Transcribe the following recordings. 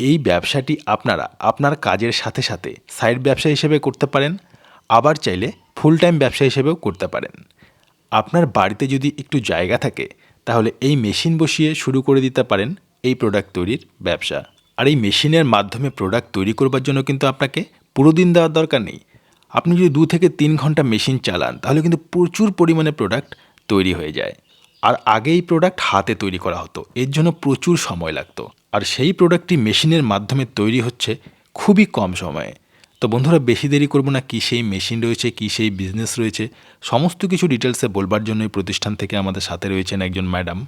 এই ব্যবসাটি আপনারা আপনার কাজের সাথে সাথে সাইড ব্যবসা হিসেবে করতে পারেন, আবার চাইলে ফুল টাইম ব্যবসা হিসেবেও করতে পারেন। আপনার বাড়িতে যদি একটু জায়গা থাকে, তাহলে এই মেশিন বসিয়ে শুরু করে দিতে পারেন এই প্রোডাক্ট তৈরির ব্যবসা। আর এই মেশিনের মাধ্যমে প্রোডাক্ট তৈরি করবার জন্য কিন্তু আপনাকে পুরো দিন দেওয়ার দরকার নেই। আপনি যদি দু থেকে তিন ঘণ্টা মেশিন চালান, তাহলে কিন্তু প্রচুর পরিমাণে প্রোডাক্ট তৈরি হয়ে যায়। আর আগে এই প্রোডাক্ট হাতে তৈরি করা হতো, এর জন্য প্রচুর সময় লাগতো। আর সেই প্রোডাক্টটি মেশিনের মাধ্যমে তৈরি হচ্ছে খুবই কম সময়ে। তো বন্ধুরা, বেশি দেরি করব না, কী সেই মেশিন রয়েছে, কী সেই বিজনেস রয়েছে, সমস্ত কিছু ডিটেলসে বলবার জন্য এই প্রতিষ্ঠান থেকে আমাদের সাথে রয়েছেন একজন ম্যাডাম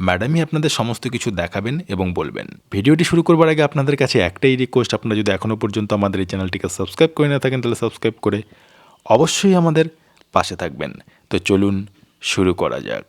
ম্যাডামই আপনাদের সমস্ত কিছু দেখাবেন এবং বলবেন। ভিডিওটি শুরু করবার আগে আপনাদের কাছে একটাই রিকোয়েস্ট আপনারা যদি এখনও পর্যন্ত আমাদের এই চ্যানেলটিকে সাবস্ক্রাইব করে না থাকেন, তাহলে সাবস্ক্রাইব করে অবশ্যই আমাদের পাশে থাকবেন। তো চলুন শুরু করা যাক।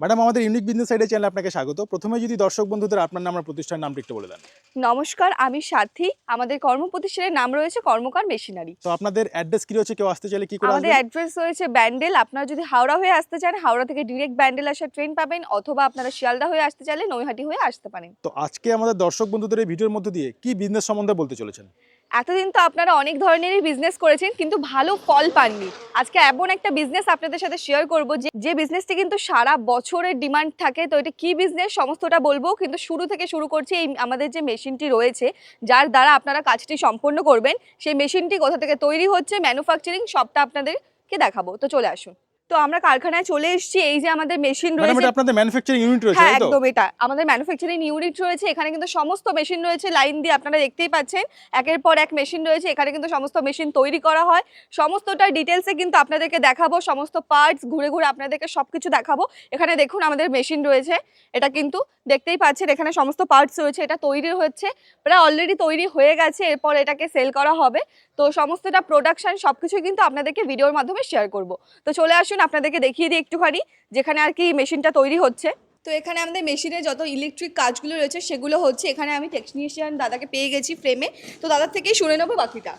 ম্যাডাম আমাদের ইউনিক বিজনেস সাইডে চ্যানেলে আপনাকে স্বাগত। প্রথমে যদি দর্শক বন্ধুদের আপনার নাম আর প্রতিষ্ঠানের নামটি একটু বলে দেন। নমস্কার আমি সাথী। আমাদের কর্মপ্রতিষ্ঠানের নাম রয়েছে কর্মকার মেশিনারি। তো আপনাদের অ্যাড্রেস কি রয়েছে? কেউ আসতে চাইলে কি করে আমাদের অ্যাড্রেস রয়েছে ব্যান্ডেল। আপনারা যদি হাওড়া হয়ে আসতে চান হাওড়া থেকে ডিরেক্ট ব্যান্ডেল আসার ট্রেন পাবেন অথবা আপনারা শিয়ালদা হয়ে আসতে চাইলে নৈহাটি হয়ে আসতে পারেন। তো আজকে আমাদের দর্শক বন্ধুদের এই ভিডিওর মধ্যে দিয়ে কি বিজনেস সম্বন্ধে বলতে চলেছেন? এতদিন তো আপনারা অনেক ধরনেরই বিজনেস করেছেন, কিন্তু ভালো ফল পাননি। আজকে এমন একটা বিজনেস আপনাদের সাথে শেয়ার করব যে যে বিজনেসটি কিন্তু সারা বছরের ডিমান্ড থাকে, তো এটা কি বিজনেস সমস্তটা বলব, কিন্তু শুরু থেকে শুরু করছি এই আমাদের যে মেশিনটি রয়েছে, যার দ্বারা আপনারা কাজটি সম্পন্ন করবেন। সেই মেশিনটি কোথা থেকে তৈরি হচ্ছে ম্যানুফ্যাকচারিং সবটা আপনাদেরকে দেখাবো। তো চলে আসুন। তো আমরা কারখানায় চলে এসেছি এই যে আমাদের মেশিন রয়েছে। এটা আপনাদের ম্যানুফ্যাকচারিং ইউনিট রয়েছে হ্যাঁ একদম এটা। আমাদের ম্যানুফ্যাকচারিং ইউনিট রয়েছে এখানে কিন্তু সমস্ত মেশিন রয়েছে লাইন দিয়ে আপনারা দেখতেই পাচ্ছেন। একের পর এক মেশিন রয়েছে এখানে কিন্তু সমস্ত মেশিন তৈরি করা হয়। সমস্তটা ডিটেলসে কিন্তু আপনাদেরকে দেখাবো সমস্ত পার্টস ঘুরে ঘুরে আপনাদেরকে সবকিছু দেখাবো। এখানে দেখুন আমাদের মেশিন রয়েছে এটা কিন্তু দেখতেই পাচ্ছেন এখানে সমস্ত পার্টস রয়েছে এটা তৈরি হচ্ছে প্রায় অলরেডি তৈরি হয়ে গেছে এরপর এটাকে সেল করা হবে। তো সমস্তটা প্রোডাকশন সবকিছু কিন্তু আপনাদেরকে ভিডিওর মাধ্যমে শেয়ার করব। তো চলে আসুন আপনাদেরকে দেখিয়ে দিই একটুখানি যেখানে আর কি মেশিনটা তৈরি হচ্ছে। তো এখানে আমাদের মেশিনে যত ইলেকট্রিক কাজগুলো রয়েছে সেগুলো হচ্ছে এখানে আমি টেকনিশিয়ান দাদাকে পেয়ে গেছি ফ্রেমে তো দাদার থেকেই শুনে নেব বাকিটা।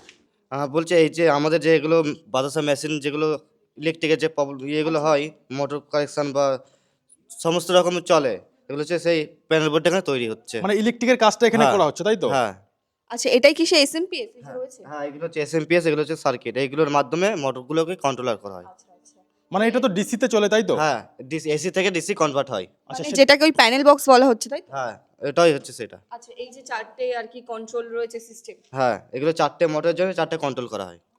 বলছে এই যে আমাদের যে এগুলো বাতাসা মেশিন যেগুলো ইলেকট্রিকের যে প্রবলেম ইয়েগুলো হয় মোটর কানেকশন বা সমস্ত রকম চলে এগুলো হচ্ছে সেই প্যানেল বোর্ড এখানে তৈরি হচ্ছে। মানে ইলেকট্রিকের কাজটা এখানে হ্যাঁ, করা হচ্ছে তাই তো? হ্যাঁ। আচ্ছা এটাই কি সে এসএমপি রয়েছে হ্যাঁ। এগুলো হচ্ছে এসএমপিএস এগুলো হচ্ছে সার্কিট এইগুলোর মাধ্যমে মোটরগুলোকে কন্ট্রোলার করা হয়। আচ্ছা আচ্ছা। মানে এটা তো ডিসি তে চলে তাই তো? হ্যাঁ ডিসি এসি থেকে ডিসি কনভার্ট হয়। আচ্ছা মানে সে- যেটাকে ওই প্যানেল বক্স বলা হচ্ছে তাই তো? হ্যাঁ এটাই হচ্ছে সেটা। আচ্ছা এই যে চারটে আর কি কন্ট্রোল রয়েছে সিস্টেম হ্যাঁ এগুলো চারটে মোটরের জন্য চারটে কন্ট্রোল করা হয়। আচ্ছা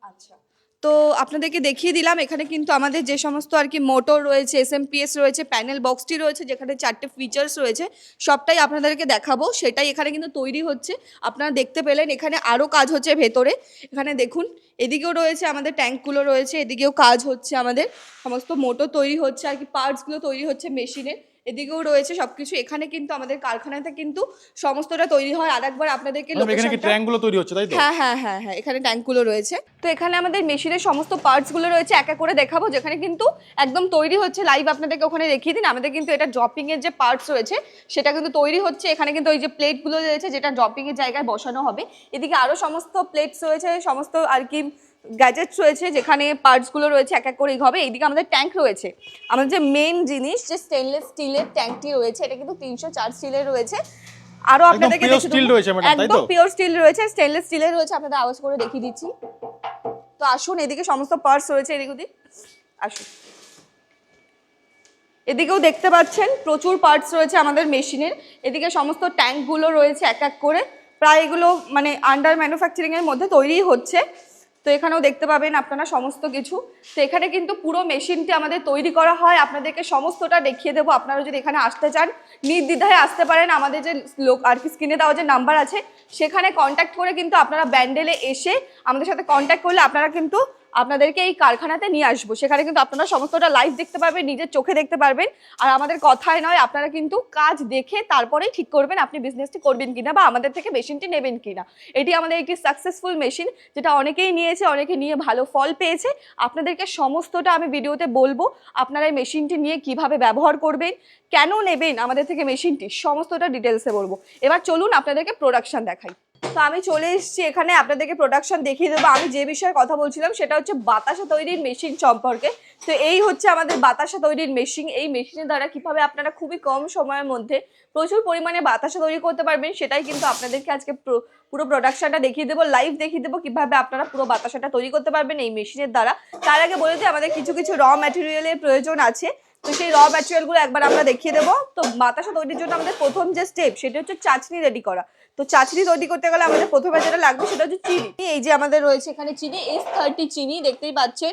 তো আপনাদেরকে দেখিয়ে দিলাম, এখানে কিন্তু আমাদের যে সমস্ত আর কি মোটর রয়েছে এসএমপিএস রয়েছে প্যানেল বক্সটি রয়েছে, যেখানে চারটে ফিচার্স রয়েছে, সবটাই আপনাদেরকে দেখাবো। সেটাই এখানে কিন্তু তৈরি হচ্ছে। আপনারা দেখতে পেলেন এখানে আরও কাজ হচ্ছে ভেতরে। এখানে দেখুন, এদিকেও রয়েছে আমাদের ট্যাঙ্কগুলো রয়েছে, এদিকেও কাজ হচ্ছে আমাদের। সমস্ত মোটর তৈরি হচ্ছে, আর কি পার্টসগুলো তৈরি হচ্ছে মেশিনের এদিকেও রয়েছে সবকিছু। এখানে কিন্তু আমাদের কারখানাতে কিন্তু সমস্তটা তৈরি হয়। আর একবার আপনাদেরকে এখানে কি লোকেশনটা তৈরি হচ্ছে তাই তো? হ্যাঁ হ্যাঁ হ্যাঁ হ্যাঁ এখানে ট্যাঙ্কগুলো রয়েছে। তো এখানে আমাদের মেশিনের সমস্ত পার্টসগুলো রয়েছে এক এক করে দেখাবো যেখানে কিন্তু একদম তৈরি হচ্ছে লাইভ আপনাদেরকে ওখানে দেখিয়ে দিন। আমাদের কিন্তু এটা ড্রপিং এর যে পার্টস রয়েছে সেটা কিন্তু তৈরি হচ্ছে। এখানে কিন্তু ওই যে প্লেটগুলো রয়েছে যেটা ড্রপিং এর জায়গায় বসানো হবে। এদিকে আরও সমস্ত প্লেটস রয়েছে সমস্ত আর কি গ্যাজেটস রয়েছে যেখানে পার্টসগুলো রয়েছে এক এক করে হবে। এইদিকে আমাদের ট্যাঙ্ক রয়েছে। আমাদের যে মেন জিনিস যে স্টেনলেস স্টিলের ট্যাঙ্কটি রয়েছে এটা কিন্তু তিনশো চার স্টিলের রয়েছে। আরও আপনাদেরকে তো? একদম পিওর স্টিল রয়েছে স্টেনলেস স্টিলের রয়েছে আপনাদের আওয়াজ করে দেখিয়ে দিচ্ছি। তো আসুন এদিকে সমস্ত পার্টস রয়েছে এদিক ওদিক। আসুন। এদিকেও দেখতে পাচ্ছেন প্রচুর পার্টস রয়েছে আমাদের মেশিনের এদিকে সমস্ত ট্যাঙ্কগুলো রয়েছে এক এক করে। প্রায় এগুলো মানে আন্ডার ম্যানুফ্যাকচারিংয়ের মধ্যে তৈরি হচ্ছে। তো এখানেও দেখতে পাবেন আপনারা সমস্ত কিছু। তো এখানে কিন্তু পুরো মেশিনটি আমাদের তৈরি করা হয়। আপনাদেরকে সমস্তটা দেখিয়ে দেবো। আপনারা যদি এখানে আসতে চান, নির্দ্বিধায় আসতে পারেন। আমাদের যে লোক, আর কি স্ক্রিনে দেওয়া যে নাম্বার আছে, সেখানে কন্ট্যাক্ট করে কিন্তু আপনারা ব্যান্ডেলে এসে আমাদের সাথে কন্ট্যাক্ট করলে আপনারা কিন্তু আপনাদেরকে এই কারখানাতে নিয়ে আসব। সেখানে কিন্তু আপনারা সমস্তটা লাইভ দেখতে পারবেন, নিজের চোখে দেখতে পারবেন। আর আমাদের কথায় নয়, আপনারা কিন্তু কাজ দেখে তারপরেই ঠিক করবেন আপনি বিজনেসটি করবেন কিনা বা আমাদের থেকে মেশিনটি নেবেন কিনা। এটি আমাদের একটি সাকসেসফুল মেশিন যেটা অনেকেই নিয়েছে, অনেকে নিয়ে ভালো ফল পেয়েছে। আপনাদেরকে সমস্তটা আমি ভিডিওতে বলব, আপনারা এই মেশিনটি নিয়ে কীভাবে ব্যবহার করবেন, কেন নেবেন আমাদের থেকে মেশিনটি সমস্তটা ডিটেলসে বলব। এবার চলুন আপনাদেরকে প্রোডাকশন দেখাই। তো আমি চলে এসেছি এখানে, আপনাদেরকে প্রোডাকশন দেখিয়ে দেবো। আমি যে বিষয়ে কথা বলছিলাম, সেটা হচ্ছে বাতাসা তৈরির মেশিন সম্পর্কে। তো এই হচ্ছে আমাদের বাতাসা তৈরির মেশিন এই মেশিনের দ্বারা কীভাবে আপনারা খুবই কম সময়ের মধ্যে প্রচুর পরিমাণে বাতাসা তৈরি করতে পারবেন, সেটাই কিন্তু আপনাদেরকে আজকে পুরো প্রোডাকশনটা দেখিয়ে দেবো লাইভ দেখিয়ে দেবো কীভাবে আপনারা পুরো বাতাসাটা তৈরি করতে পারবেন এই মেশিনের দ্বারা। তার আগে বলে দিই, আমাদের কিছু কিছু র ম্যাটেরিয়ালের প্রয়োজন আছে। তো সেই র ম্যাটেরিয়ালগুলো একবার আমরা দেখিয়ে দেবো। তো বাতাসা তৈরির জন্য আমাদের প্রথম যে স্টেপ সেটা হচ্ছে চাচনি রেডি করা। তো চাচনি তৈরি করতে গেলে আমাদের প্রথমে যেটা লাগবে সেটা হচ্ছে চিনি। এই যে আমাদের রয়েছে এখানে চিনি এস থার্টি চিনি দেখতেই পাচ্ছেন।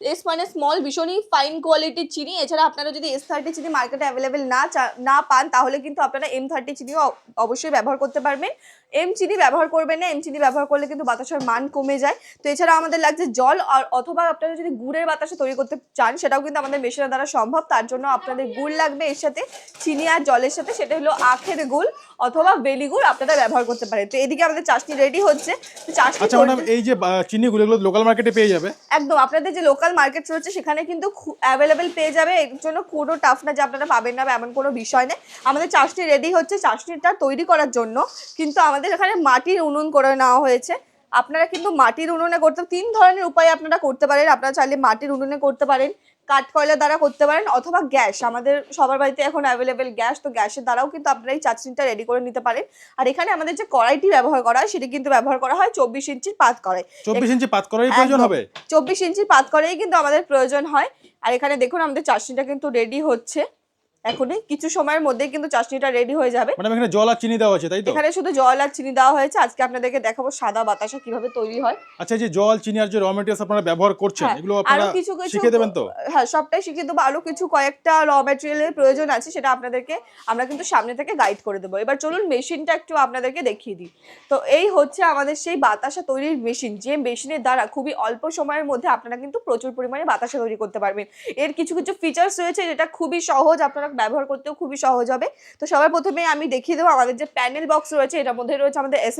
এস মানে স্মল ভীষণই ফাইন কোয়ালিটির চিনি। এছাড়া আপনারা যদি এস থার্টি চিনি মার্কেটে অ্যাভেলেবেল না না পান তাহলে কিন্তু আপনারা এম থার্টি চিনিও অবশ্যই ব্যবহার করতে পারবেন। এম চিনি ব্যবহার করবেন না এম চিনি ব্যবহার করলে কিন্তু বাতাসার মান কমে যায়। তো এছাড়া আমাদের লাগছে জল আর অথবা আপনারা যদি গুড়ের বাতাসা তৈরি করতে চান সেটাও কিন্তু আমাদের মেশিনের দ্বারা সম্ভব। তার জন্য আপনাদের গুড় লাগবে এর সাথে চিনি আর জলের সাথে। সেটা হলো আখের গুড় অথবা বেলি গুড় আপনারা ব্যবহার করতে পারেন। তো এদিকে আমাদের চাশনি রেডি হচ্ছে। চাশনি আচ্ছা এই যে চিনিগুলো এগুলো লোকাল মার্কেটে পেয়ে যাবে? একদম আপনাদের যে লোকাল মার্কেট রয়েছে, সেখানে কিন্তু অ্যাভেলেবেল পেয়ে যাবে। এর জন্য কোনো টাফ না যে আপনারা পাবেন না এমন কোনো বিষয় নেই। আমাদের চাষটি রেডি হচ্ছে চাষটিটা তৈরি করার জন্য। কিন্তু আমাদের এখানে মাটির উনুন করে নেওয়া হয়েছে। আপনারা কিন্তু মাটির উনুনে করতে, তিন ধরনের উপায় আপনারা করতে পারেন। আপনারা চাইলে মাটির উনুনে করতে পারেন। কাঠ কয়লা দ্বারা করতে পারেন অথবা গ্যাস। আমাদের সবার বাড়িতে এখন অ্যাভেলেবেল গ্যাস তো গ্যাসের দ্বারাও কিন্তু আপনারা এই চাটনিটা রেডি করে নিতে পারেন। আর এখানে আমাদের যে কড়াইটি ব্যবহার করা হয় সেটি কিন্তু ব্যবহার করা হয় চব্বিশ ইঞ্চির পাত কড়াই। চব্বিশ ইঞ্চি পাত করারই প্রয়োজন হবে? চব্বিশ ইঞ্চির পাত করেই কিন্তু আমাদের প্রয়োজন হয়। আর এখানে দেখুন আমাদের চাটনিটা কিন্তু রেডি হচ্ছে। এখনই কিছু সময়ের মধ্যেই কিন্তু চাটনিটা রেডি হয়ে যাবে। ম্যাডাম এখানে জল আর চিনি দেওয়া আছে তাই তো? এখানে শুধু জল আর চিনি দেওয়া হয়েছে। আজকে আপনাদেরকে দেখাবো সাদা বাতাসা কীভাবে তৈরি হয়। আচ্ছা যে জল চিনি আর যে র মেটেরিয়ালস আপনারা ব্যবহার করছেন হ্যাঁ, এগুলো আপনারা কিছু কিছু শিখে দেবেন তো? হ্যাঁ সবটাই শিখিয়ে দেবো। আরও কিছু কয়েকটা র ম্যাটেরিয়ালের প্রয়োজন আছে সেটা আপনাদেরকে আমরা কিন্তু সামনে থেকে গাইড করে দেবো। এবার চলুন মেশিনটা একটু আপনাদেরকে দেখিয়ে দিই। তো এই হচ্ছে আমাদের সেই বাতাসা তৈরির মেশিন যে মেশিনের দ্বারা খুবই অল্প সময়ের মধ্যে আপনারা কিন্তু প্রচুর পরিমাণে বাতাসা তৈরি করতে পারবেন। এর কিছু কিছু ফিচার্স রয়েছে যেটা খুবই সহজ আপনারা ব্যবহার করতেও খুবই সহজ হবে। তো সবার প্রথমে আমি দেখিয়ে দেবো আমাদের যে প্যানেল বক্স রয়েছে, এটার মধ্যে রয়েছে আমাদের এস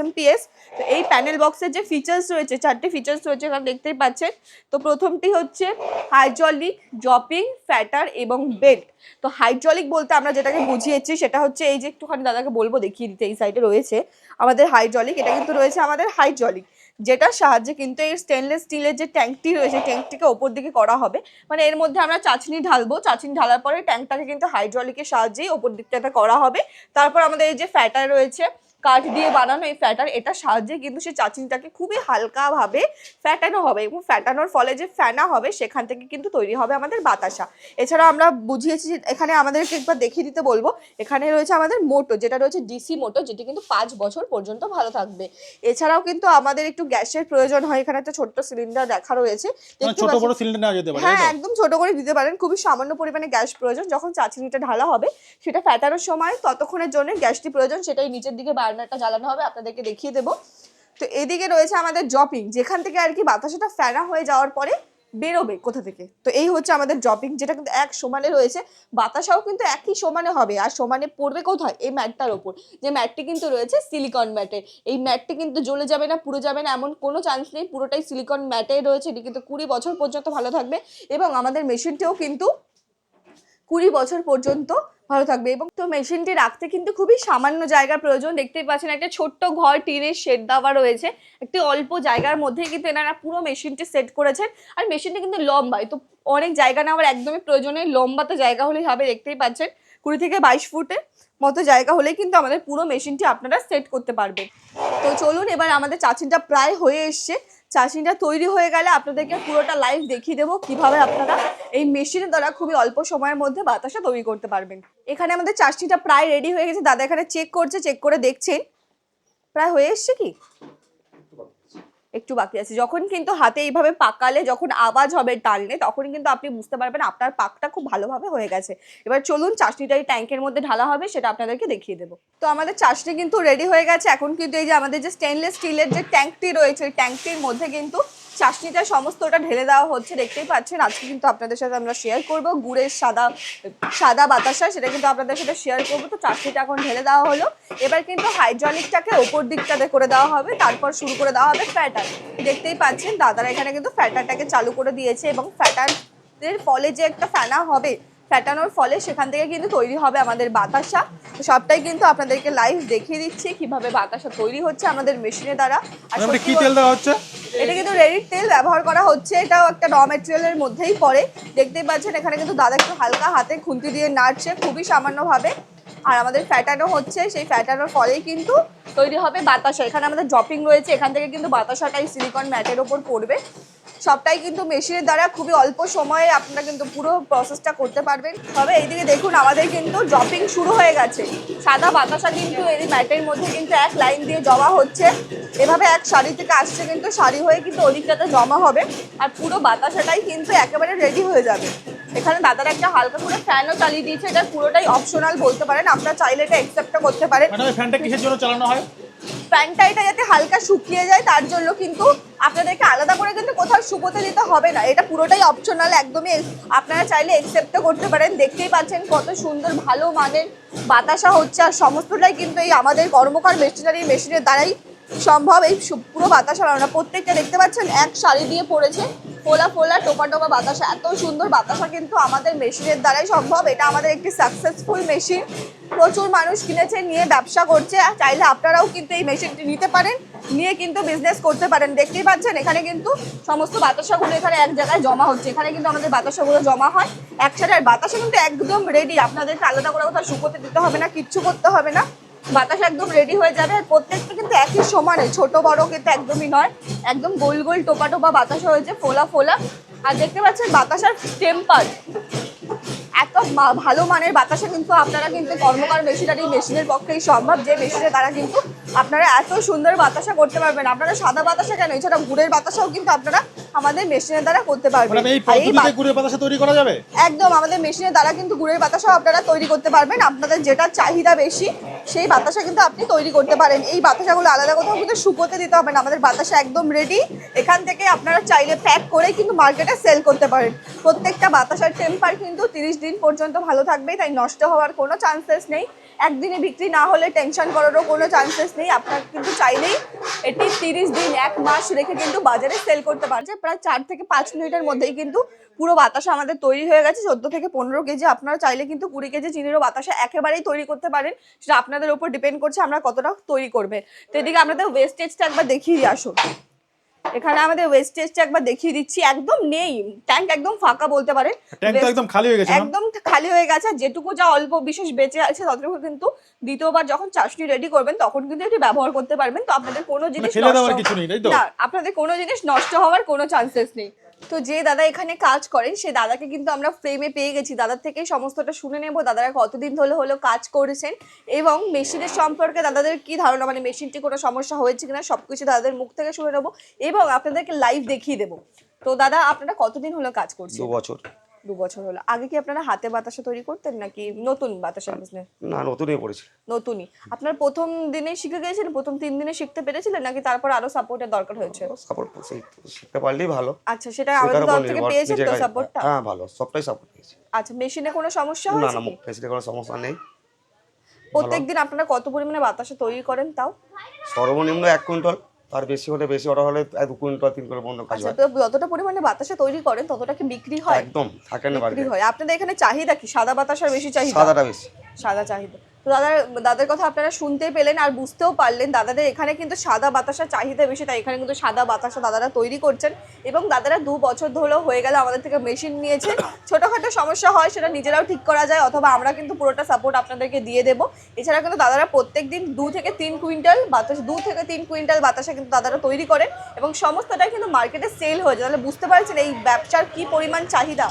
তো এই প্যানেল বক্সের যে ফিচার্স রয়েছে, চারটে ফিচার্স রয়েছে এখানে দেখতেই পাচ্ছেন। তো প্রথমটি হচ্ছে হাইড্রলিক ড্রপিং ফ্যাটার এবং বেল্ট তো হাইড্রলিক বলতে আমরা যেটাকে বুঝিয়েছি, সেটা হচ্ছে এই যে একটুখানি দাদাকে বলব, দেখিয়ে দিতে এই সাইডে রয়েছে। আমাদের হাইড্রলিক এটা কিন্তু রয়েছে আমাদের হাইড্রলিক যেটার সাহায্যে কিন্তু এই স্টেনলেস স্টিলের যে ট্যাঙ্কটি রয়েছে ট্যাঙ্কটিকে ওপর দিকে করা হবে। মানে এর মধ্যে আমরা চাচনি ঢালবো। চাচনি ঢালার পরে ট্যাঙ্কটাকে কিন্তু হাইড্রলিকের সাহায্যেই ওপর দিকটাতে করা হবে। তারপর আমাদের এই যে ফ্যাটা রয়েছে কাঠ দিয়ে বানানো এই ফ্যাটার এটার সাহায্যে কিন্তু সেই চাচনিটাকে খুবই হালকাভাবে ফ্যাটানো হবে এবং ফ্যাটানোর ফলে যে ফ্যানা হবে সেখান থেকে কিন্তু তৈরি হবে আমাদের বাতাসা। এছাড়া আমরা বুঝিয়েছি যে এখানে আমাদেরকে একবার দেখিয়ে দিতে বলব এখানে রয়েছে আমাদের মোটো যেটা রয়েছে ডিসি মোটো যেটি কিন্তু পাঁচ বছর পর্যন্ত ভালো থাকবে। এছাড়াও কিন্তু আমাদের একটু গ্যাসের প্রয়োজন হয় এখানে একটা ছোট্ট সিলিন্ডার দেখা রয়েছে। মানে ছোট বড় সিলিন্ডার নেওয়া যেতে পারে হ্যাঁ একদম ছোট করে দিতে পারেন খুবই সামান্য পরিমাণে গ্যাস প্রয়োজন যখন চাচনিটা ঢালা হবে সেটা ফ্যাটানোর সময় ততক্ষণের জন্য গ্যাসটি প্রয়োজন সেটাই নিচের দিকে বার্নারটা জ্বালানো হবে, আপনাদেরকে দেখিয়ে দেবো। তো এদিকে রয়েছে আমাদের জপিং, যেখান থেকে আর কি বাতাসাটা ফেনা হয়ে যাওয়ার পরে বেরোবে কোথা থেকে? তো এই হচ্ছে আমাদের জপিং, যেটা কিন্তু এক সমানে রয়েছে। বাতাসাও কিন্তু একই সমানে হবে, আর সমানে পড়বে কোথায়? এই ম্যাটটার ওপর। যে ম্যাটটি কিন্তু রয়েছে সিলিকন ম্যাটে। এই ম্যাটটি কিন্তু জ্বলে যাবে না পুরো যাবে না, এমন কোনো চান্স নেই, পুরোটাই সিলিকন ম্যাটে রয়েছে। এটি কিন্তু কুড়ি বছর পর্যন্ত ভালো থাকবে এবং আমাদের মেশিনটিও কিন্তু কুড়ি বছর পর্যন্ত ভালো থাকবে। এবং তো মেশিনটি রাখতে কিন্তু খুবই সামান্য জায়গার প্রয়োজন। দেখতেই পাচ্ছেন একটা ছোট্ট ঘর, টিনের শেড দেওয়া রয়েছে। একটি অল্প জায়গার মধ্যেই কিন্তু এনারা পুরো মেশিনটি সেট করেছেন। আর মেশিনটি কিন্তু লম্বাই। তো অনেক জায়গা নেওয়ার একদমই প্রয়োজনে লম্বা তো জায়গা হলেই হবে, দেখতেই পাচ্ছেন। কুড়ি থেকে বাইশ ফুটে মতো জায়গা হলেই কিন্তু আমাদের পুরো মেশিনটি আপনারা সেট করতে পারবেন। তো চলুন, এবার আমাদের চাচিনটা প্রায় হয়ে এসছে। চাচিনটা তৈরি হয়ে গেলে আপনাদেরকে পুরোটা লাইভ দেখিয়ে দেবো। কীভাবে আপনারা এই মেশিনের দ্বারা খুবই অল্প সময়ের মধ্যে বাতাসা তৈরি করতে পারবেন। এখানে আমাদের চাষটিটা প্রায় রেডি হয়ে গেছে। দাদা এখানে চেক করছে চেক করে দেখছেন। প্রায় হয়ে এসছে কি? একটু বাকি আছে। যখন কিন্তু হাতে এইভাবে পাকালে যখন আওয়াজ হবে টানলে, তখন কিন্তু আপনি বুঝতে পারবেন আপনার পাকটা খুব ভালোভাবে হয়ে গেছে। এবার চলুন চাশনিটা এই ট্যাঙ্কের মধ্যে ঢালা হবে, সেটা আপনাদেরকে দেখিয়ে দেবো। তো আমাদের চাশনি কিন্তু রেডি হয়ে গেছে। এখন কিন্তু এই যে আমাদের যে স্টেনলেস স্টিলের যে ট্যাঙ্কটি রয়েছে, ওই ট্যাঙ্কটির মধ্যে কিন্তু চাশনিটা সমস্তটা ঢেলে দেওয়া হচ্ছে। দেখতেই পাচ্ছেন, আজকে কিন্তু আপনাদের সাথে আমরা শেয়ার করব। গুড়ের সাদা সাদা বাতাসা, সেটা কিন্তু আপনাদের সাথে শেয়ার করব। তো চাশনিটা এখন ঢেলে দেওয়া হলো। এবার কিন্তু হাইড্রলিকটাকে ওপর দিকটাতে করে দেওয়া হবে। তারপর শুরু করে দেওয়া হবে ফ্যাটার দেখতেই পাচ্ছেন দাদারা এখানে কিন্তু ফ্যাটারটাকে চালু করে দিয়েছে এবং ফ্যাটারের ফলে যে একটা ফ্যানা হবে ফ্যাটানোর ফলে সেখান থেকে কিন্তু তৈরি হবে আমাদের বাতাসা। সবটাই কিন্তু আপনাদেরকে লাইভ দেখিয়ে দিচ্ছি কীভাবে বাতাসা তৈরি হচ্ছে আমাদের মেশিনের দ্বারা। আর কি বল- তেল দেওয়া হচ্ছে? এটা কিন্তু রেডির তেল ব্যবহার করা হচ্ছে এটাও একটা র মেটেরিয়ালের মধ্যেই পড়ে। দেখতেই পাচ্ছেন এখানে কিন্তু দাদা একটু হালকা হাতে খুন্তি দিয়ে নাড়ছে খুবই সামান্যভাবে। আর আমাদের ফ্যাটানো হচ্ছে সেই ফ্যাটানোর ফলেই কিন্তু তৈরি হবে বাতাসা। এখানে আমাদের ড্রপিং রয়েছে, এখান থেকে কিন্তু বাতাসাটাই সিলিকন ম্যাটের ওপর পড়বে। সবটাই কিন্তু মেশিনের দ্বারা খুবই অল্প সময়ে আপনারা কিন্তু পুরো প্রসেসটা করতে পারবেন। তবে এইদিকে দেখুন, আমাদের কিন্তু ড্রপিং শুরু হয়ে গেছে। সাদা বাতাসা কিন্তু এই ম্যাটের মধ্যে কিন্তু এক লাইন দিয়ে জমা হচ্ছে। এভাবে এক শাড়ি থেকে আসছে কিন্তু শাড়ি হয়ে কিন্তু ওদিকটাতে জমা হবে। আর পুরো বাতাসাটাই কিন্তু একেবারে রেডি হয়ে যাবে। এখানে দাদারা একটা হালকা করে ফ্যানও চালিয়ে দিয়েছে এটা পুরোটাই অপশনাল বলতে পারেন। আপনারা চাইলে এটা অ্যাকসেপ্টও করতে পারেন। ফ্যানটা কিসের জন্য চালানো হয়? প্যান্টটা এটা যাতে হালকা শুকিয়ে যায় তার জন্য কিন্তু আপনাদেরকে আলাদা করে কিন্তু কোথাও শুকোতে দিতে হবে না। এটা পুরোটাই অপশনাল একদমই আপনারা চাইলে একসেপ্টও করতে পারেন। দেখতেই পাচ্ছেন কত সুন্দর ভালো মানের বাতাসা হচ্ছে আর সমস্তটাই কিন্তু এই আমাদের কর্মকার মেশিনারি মেশিনের দ্বারাই সম্ভব। এই পুরো বাতাসা বানানো। প্রত্যেকটা দেখতে পাচ্ছেন এক শাড়ি দিয়ে পড়েছে। ফোলা ফোলা, টোপা টোপা বাতাসা। এত সুন্দর বাতাসা কিন্তু আমাদের মেশিনের দ্বারাই সম্ভব। এটা আমাদের একটি সাকসেসফুল মেশিন প্রচুর মানুষ কিনেছে, নিয়ে ব্যবসা করছে। চাইলে আপনারাও কিন্তু এই মেশিনটি নিতে পারেন। নিয়ে কিন্তু বিজনেস করতে পারেন। দেখতেই পাচ্ছেন, এখানে কিন্তু সমস্ত বাতাসাগুলো এখানে এক জায়গায় জমা হচ্ছে। এখানে কিন্তু আমাদের বাতাসাগুলো জমা হয়। একসাথে আর বাতাসা কিন্তু একদম রেডি আপনাদেরকে আলাদা করে কোথাও শুকোতে দিতে হবে না, কিচ্ছু করতে হবে না। বাতাস একদম রেডি হয়ে যাবে। আর প্রত্যেকটা কিন্তু একই সমানে ছোট বড় কিন্তু একদমই নয়। একদম গোল গোল টোপা টোপা বাতাসা হয়েছে ফোলা ফোলা। আর দেখতে পাচ্ছেন বাতাসার টেম্পার এত ভালো মানের বাতাসে কিন্তু আপনারা কিন্তু কর্মকার মেশিনারি মেশিনের পক্ষেই সম্ভব। যে মেশিনে তারা কিন্তু আপনারা এত সুন্দর বাতাসা করতে পারবেন। আপনারা সাদা বাতাসা কেন? এছাড়া গুড়ের বাতাসাও কিন্তু আপনারা আমাদের মেশিনের দ্বারা করতে পারবেন। এই আর এই গুড়ের বাতাসা তৈরি করা যাবে? একদম আমাদের মেশিনের দ্বারা কিন্তু গুড়ের বাতাসাও আপনারা তৈরি করতে পারবেন। আপনাদের যেটা চাহিদা বেশি সেই বাতাসা কিন্তু আপনি তৈরি করতে পারেন। এই বাতাসাগুলো আলাদা কোথাও কিন্তু শুকোতে দিতে হবে না। আমাদের বাতাসা একদম রেডি এখান থেকে আপনারা চাইলে প্যাক করে কিন্তু মার্কেটে সেল করতে পারেন। প্রত্যেকটা বাতাসার টেম্পার কিন্তু তিরিশ দিন পর্যন্ত ভালো থাকবে, তাই নষ্ট হওয়ার কোনো চান্সেস নেই। একদিনে বিক্রি না হলে টেনশন করারও কোনো চান্সেস নেই। আপনার কিন্তু চাইলেই এটি তিরিশ দিন, এক মাস রেখে কিন্তু বাজারে সেল করতে পারছে প্রায় চার থেকে পাঁচ মিনিটের মধ্যেই কিন্তু পুরো বাতাসা আমাদের তৈরি হয়ে গেছে। চোদ্দ থেকে পনেরো কেজি আপনারা চাইলে কিন্তু কুড়ি কেজি চিনিরও বাতাসা একেবারেই তৈরি করতে পারেন। সেটা আপনাদের উপর ডিপেন্ড করছে আমরা কতটা তৈরি করবে। তো এদিকে আপনাদের ওয়েস্টেজটা একবার দেখিয়ে দিই আসুন। এখানে আমাদের ওয়েস্টেজটা একবার দেখিয়ে দিচ্ছি। একদম নেই। ট্যাঙ্ক একদম ফাঁকা বলতে পারেন। একদম খালি হয়ে গেছে একদম খালি হয়ে গেছে। যেটুকু যা অল্প বিশেষ বেঁচে আছে ততটুকু কিন্তু দ্বিতীয়বার যখন চাশনি রেডি করবেন তখন কিন্তু এটি ব্যবহার করতে পারবেন। তো আপনাদের কোনো জিনিস মানে নষ্ট দেওয়ার কিছু নেই তাই তো? না আপনাদের কোনো জিনিস নষ্ট হওয়ার কোনো চান্সেস নেই। তো যে দাদা এখানে কাজ করেন সেই দাদাকে কিন্তু আমরা ফ্রেমে পেয়ে গেছি। দাদার থেকে সমস্তটা শুনে নেব। দাদারা কতদিন ধরে হলো কাজ করেছেন এবং মেশিনের সম্পর্কে দাদাদের কি ধারণা? মানে মেশিনটি কোনো সমস্যা হয়েছে কিনা? সব কিছু দাদাদের মুখ থেকে শুনে নেব এবং আপনাদেরকে লাইভ দেখিয়ে দেবো। তো দাদা, আপনারা কতদিন হলো কাজ করছেন? দু বছর। দু বছর হলো। আগে কি আপনারা হাতে বাতাসা তৈরি করতেন নাকি নতুন বাতাসা বিজনেস না নতুনই পড়েছি। নতুনই। আপনার প্রথম দিনে শিখে গিয়েছিলেন? প্রথম তিন দিনে শিখতে পেরেছিলেন? নাকি তারপর আরও সাপোর্টের দরকার হয়েছে? সাপোর্ট শিখতে পারলেই ভালো। আচ্ছা সেটা আমাদের তরফ থেকে পেয়েছেন তো সাপোর্টটা হ্যাঁ ভালো। সবটাই সাপোর্ট পেয়েছি। আচ্ছা মেশিনে কোনো সমস্যা হয়েছে না কি? ফেসিতে কোনো সমস্যা নেই। প্রত্যেকদিন আপনারা কত পরিমাণে বাতাসা তৈরি করেন তাও? সর্বনিম্ন এক কুইন্টাল। তার বেশি হলে বেশি অর্ডার হলে দু কুইন্টাল তিন কুইন্টাল পর্যন্ত কাজ আচ্ছা হয়। তো যতটা পরিমাণে বাতাসা তৈরি করেন ততটা কি বিক্রি হয়? একদম থাকে না বিক্রি হয়। আপনাদের এখানে চাহিদা কি? সাদা বাতাসার বেশি চাহিদা? সাদাটা বেশি। সাদা চাহিদা। তো দাদার দাদার কথা আপনারা শুনতে পেলেন আর বুঝতেও পারলেন, দাদাদের এখানে কিন্তু সাদা বাতাসা চাহিদা বেশি, তাই এখানে কিন্তু সাদা বাতাসা দাদারা তৈরি করছেন এবং দাদারা দু বছর ধরেও হয়ে গেল আমাদের থেকে মেশিন নিয়েছেন ছোটোখাটো সমস্যা হয় সেটা নিজেরাও ঠিক করা যায় অথবা আমরা কিন্তু পুরোটা সাপোর্ট আপনাদেরকে দিয়ে দেবো। এছাড়া কিন্তু দাদারা প্রত্যেক দিন দু থেকে তিন কুইন্টাল বাতাস, দু থেকে তিন কুইন্টাল বাতাসা কিন্তু দাদারা তৈরি করেন এবং সমস্তটাই কিন্তু মার্কেটে সেল হয়ে যায় তাহলে বুঝতে পারছেন এই ব্যবসার কি পরিমাণ চাহিদা?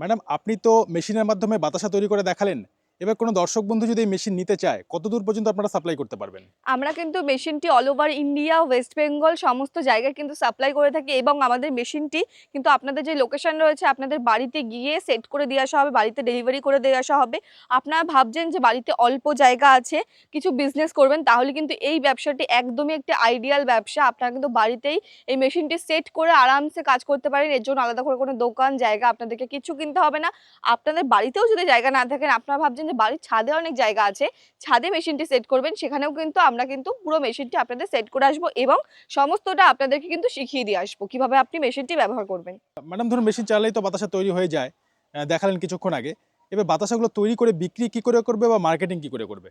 ম্যাডাম, আপনি তো মেশিনের মাধ্যমে বাতাসা তৈরি করে দেখালেন। এবার কোনো দর্শক বন্ধু যদি এই মেশিন নিতে চায় কত দূর পর্যন্ত আপনারা সাপ্লাই করতে পারবেন? আমরা কিন্তু মেশিনটি all over India West Bengal সমস্ত জায়গায় কিন্তু সাপ্লাই করে থাকি এবং আমাদের মেশিনটি কিন্তু আপনাদের যে লোকেশন রয়েছে, আপনাদের বাড়িতে গিয়ে সেট করে দিয়ে আসা হবে, বাড়িতে ডেলিভারি করে দিয়ে আসা হবে। আপনারা ভাবছেন যে বাড়িতে অল্প জায়গা আছে, কিছু বিজনেস করবেন, তাহলে কিন্তু এই ব্যবসাটি একদমই একটি আইডিয়াল ব্যবসা। আপনারা কিন্তু বাড়িতেই এই মেশিনটি সেট করে আরামসে কাজ করতে পারেন। এর জন্য আলাদা করে কোনো দোকান, জায়গা আপনাদেরকে কিছু কিনতে হবে না। আপনাদের বাড়িতেও যদি জায়গা না থাকেন, আপনারা ভাবছেন বাড়ির ছাদে অনেক জায়গা আছে। ছাদে মেশিনটি সেট করবেন, সেখানেও কিন্তু আমরা কিন্তু পুরো মেশিনটি আপনাদের সেট করে আসব এবং সমস্তটা আপনাদেরকে কিন্তু শিখিয়ে দিয়ে আসব কীভাবে আপনি মেশিনটি ব্যবহার করবেন। ম্যাডাম, ধরুন মেশিন চালালেই তো বাতাসা তৈরি হয়ে যায়। দেখালেন কিছুক্ষণ আগে। এবার বাতাসাগুলো তৈরি করে বিক্রি কি করে করবে বা মার্কেটিং কি করে করবে?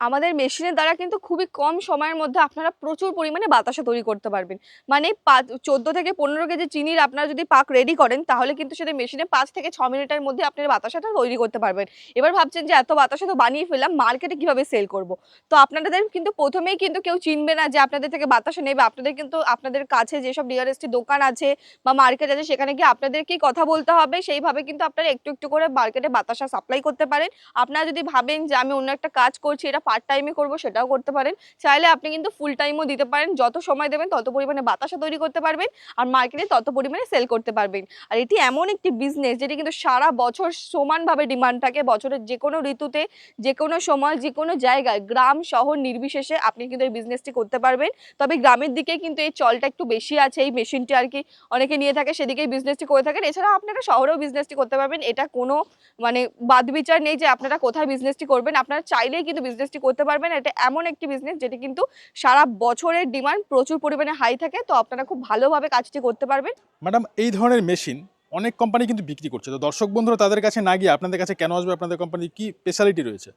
আমাদের মেশিনের দ্বারা কিন্তু খুবই কম সময়ের মধ্যে আপনারা প্রচুর পরিমাণে বাতাসা তৈরি করতে পারবেন। মানে পাঁচ, চোদ্দ থেকে পনেরো কেজি চিনির আপনারা যদি পাক রেডি করেন, তাহলে কিন্তু সেটা মেশিনে পাঁচ থেকে ছ মিনিটের মধ্যে আপনার বাতাসাটা তৈরি করতে পারবেন। এবার ভাবছেন যে এত বাতাসা তো বানিয়ে ফেললাম মার্কেটে কীভাবে সেল করব? তো আপনাদের কিন্তু প্রথমেই কিন্তু কেউ চিনবে না যে আপনাদের থেকে বাতাসা নেবে। আপনাদের কিন্তু, আপনাদের কাছে যেসব নিয়ারেস্ট দোকান আছে বা মার্কেট আছে, সেখানে গিয়ে আপনাদেরকেই কথা বলতে হবে। সেইভাবে কিন্তু আপনারা একটু একটু করে মার্কেটে বাতাসা সাপ্লাই করতে পারেন। আপনারা যদি ভাবেন যে আমি অন্য একটা কাজ করছি, এটা পার্ট টাইমে করব সেটাও করতে পারেন। চাইলে আপনি কিন্তু ফুল টাইমও দিতে পারেন। যত সময় দেবেন, তত পরিমাণে বাতাসা তৈরি করতে পারবেন আর মার্কেটে তত পরিমাণে সেল করতে পারবেন। আর এটি এমন একটি বিজনেস যেটি কিন্তু সারা বছর সমানভাবে ডিমান্ড থাকে। বছরের যে কোনো ঋতুতে, যে কোনো সময়, যে কোনো জায়গায়, গ্রাম, শহর নির্বিশেষে আপনি কিন্তু এই বিজনেসটি করতে পারবেন। তবে গ্রামের দিকে কিন্তু এই চলটা একটু বেশি আছে। এই মেশিনটি আর কি অনেকে নিয়ে থাকে, সেদিকেই বিজনেসটি করে থাকেন। এছাড়া আপনারা শহরেও বিজনেসটি করতে পারবেন। এটা কোনো মানে বাদ বিচার নেই যে আপনারা কোথায় বিজনেসটি করবেন। আপনারা চাইলেই কিন্তু বিজনেসটি করতে পারবেন। এটা এমন একটি বিজনেস যেটি কিন্তু সারা বছরের ডিমান্ড প্রচুর পরিমাণে হাই থাকে। তো আপনারা খুব ভালোভাবে কাজটি করতে পারবেন। ম্যাডাম এই ধরনের মেশিন অনেক কোম্পানি কিন্তু বিক্রি করছে। তো দর্শক বন্ধুরা, তাদের কাছে না গিয়ে আপনাদের কাছে কেন আসবে? আপনাদের কোম্পানির কি স্পেশালিটি রয়েছে?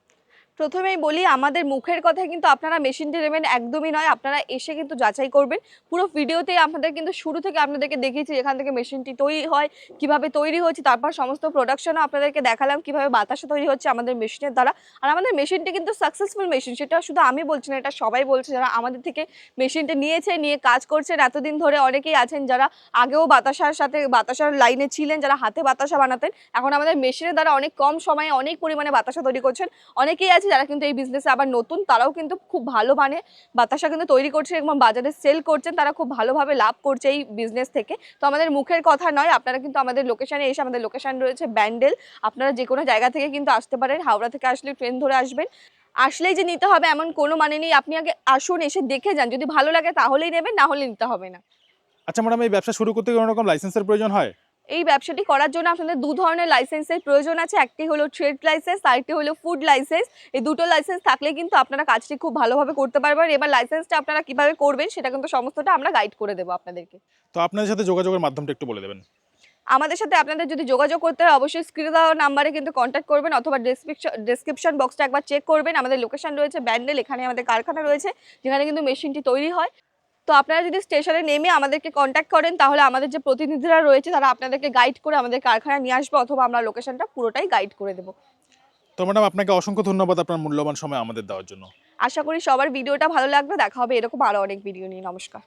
প্রথমেই বলি, আমাদের মুখের কথায় কিন্তু আপনারা মেশিনটি নেবেন একদমই নয়। আপনারা এসে কিন্তু যাচাই করবেন। পুরো ভিডিওতেই আপনাদের কিন্তু শুরু থেকে আপনাদেরকে দেখিয়েছি এখান থেকে মেশিনটি তৈরি হয়, কীভাবে তৈরি হচ্ছে, তারপর সমস্ত প্রোডাকশনও আপনাদেরকে দেখালাম, কীভাবে বাতাসা তৈরি হচ্ছে আমাদের মেশিনের দ্বারা। আর আমাদের মেশিনটি কিন্তু সাকসেসফুল মেশিন সেটা শুধু আমি বলছি না, এটা সবাই বলছে যারা আমাদের থেকে মেশিনটা নিয়েছে, নিয়ে কাজ করছেন এতদিন ধরে অনেকেই আছেন যারা আগেও বাতাসার সাথে, বাতাসার লাইনে ছিলেন, যারা হাতে বাতাসা বানাতেন, এখন আমাদের মেশিনের দ্বারা অনেক কম সময়ে অনেক পরিমাণে বাতাসা তৈরি করছেন। অনেকেই আছে, যারা কিন্তু এই বিজনেসে আবার নতুন, তারাও কিন্তু খুব ভালো মানে বাতাসা কিন্তু তৈরি করছে, এবং বাজারে সেল করছেন, তারা খুব ভালোভাবে লাভ করছে এই বিজনেস থেকে। তো আমাদের মুখের কথা নয়, আপনারা কিন্তু আমাদের লোকেশানে এসে আমাদের লোকেশন রয়েছে ব্যান্ডেল। আপনারা যে কোনো জায়গা থেকে কিন্তু আসতে পারেন, হাওড়া থেকে আসলে ট্রেন ধরে আসবেন। আসলেই যে নিতে হবে এমন কোনো মানে নেই, আপনি আগে আসুন, এসে দেখে যান, যদি ভালো লাগে তাহলেই নেবেন, না হলে নিতে হবে না। আচ্ছা ম্যাডাম এই ব্যবসা শুরু করতে কোনো রকম লাইসেন্সের প্রয়োজন হয়? এই ব্যবসাটি করার জন্য আপনাদের দু ধরনের লাইসেন্সের প্রয়োজন আছে। একটি হলো ট্রেড লাইসেন্স আরেকটি হলো ফুড লাইসেন্স এই দুটো লাইসেন্স থাকলে কিন্তু আপনারা কাজটি খুব ভালোভাবে করতে পারবেন। এবার লাইসেন্সটা আপনারা কীভাবে করবেন সেটা কিন্তু সমস্তটা আমরা গাইড করে দেবো আপনাদেরকে। তো আপনাদের সাথে যোগাযোগের মাধ্যমটা একটু বলে দেবেন। আমাদের সাথে আপনাদের যদি যোগাযোগ করতে হয় অবশ্যই স্ক্রিনে দেওয়া নাম্বারে কিন্তু কন্ট্যাক্ট করবেন অথবা ডেসক্রিপশন ডেসক্রিপশন বক্সটা একবার চেক করবেন। আমাদের লোকেশন রয়েছে ব্যান্ডেল এখানে আমাদের কারখানা রয়েছে যেখানে কিন্তু মেশিনটি তৈরি হয়। তো আপনারা যদি স্টেশনে নেমে আমাদেরকে কন্ট্যাক্ট করেন তাহলে আমাদের যে প্রতিনিধিরা রয়েছে তারা আপনাদেরকে গাইড করে আমাদের কারখানায় নিয়ে আসবে অথবা আমরা লোকেশনটা পুরোটাই গাইড করে দেবো। তো ম্যাডাম আপনাকে অসংখ্য ধন্যবাদ আপনার মূল্যবান সময় আমাদের দেওয়ার জন্য। আশা করি সবার ভিডিওটা ভালো লাগবে। দেখা হবে এরকম আরও অনেক ভিডিও নিয়ে। নমস্কার।